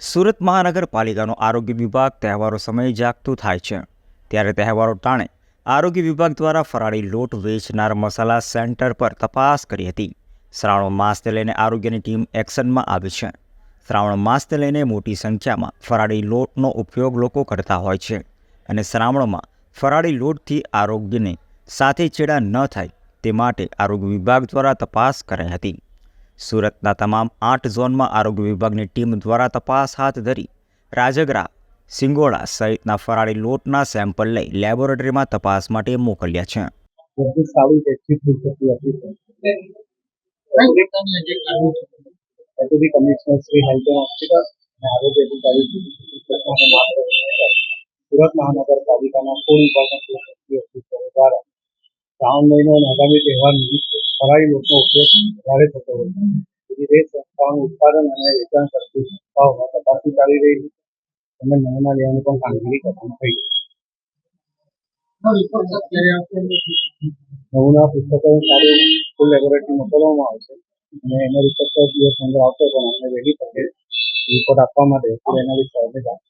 સુરત મહાનગરપાલિકાનો આરોગ્ય વિભાગ તહેવારો સમયે જાગતું થાય છે. ત્યારે તહેવારો ટાણે આરોગ્ય વિભાગ દ્વારા ફરાળી લોટ વેચનાર મસાલા સેન્ટર પર તપાસ કરી હતી. શ્રાવણ માસને લઈને આરોગ્યની ટીમ એક્શનમાં આવી છે. શ્રાવણ માસને લઈને મોટી સંખ્યામાં ફરાળી લોટનો ઉપયોગ લોકો કરતા હોય છે અને શ્રાવણમાં ફરાળી લોટથી આરોગ્યને સાથે ચેડા ન થાય તે માટે આરોગ્ય વિભાગ દ્વારા તપાસ કરાઈ હતી. સુરતના તમામ આઠ ઝોનમાં આરોગ્ય વિભાગની ટીમ દ્વારા તપાસ હાથ ધરી. રાજગરા, સિંગોડા સહિતના ફરાળી લોટના સેમ્પલ લઈ લેબોરેટરીમાં તપાસ માટે મોકલ્યા છે. સુરત મહાનગરપાલિકાના કોઈ વિભાગના આગામી તહેવાર નિમિત્તે ફરાળી લોકો વધારે થતો હોય છે. તેથી તે સંસ્થાઓનું ઉત્પાદન અને વેચાણ કરતી સંસ્થાઓમાં તપાસણી ચાલી રહી છે. તેમજ નમૂના લેવાની પણ કામગીરી કરવામાં થઈ છે. નમૂના પુસ્તકો સારી ફૂલ લેબોરેટરી મોકલવામાં આવશે અને એનો રિપોર્ટ દિવસ અંદર આવશે પણ અમને વહેલી તકે રિપોર્ટ આપવા માટે એના વિશે સાહેબને જાણ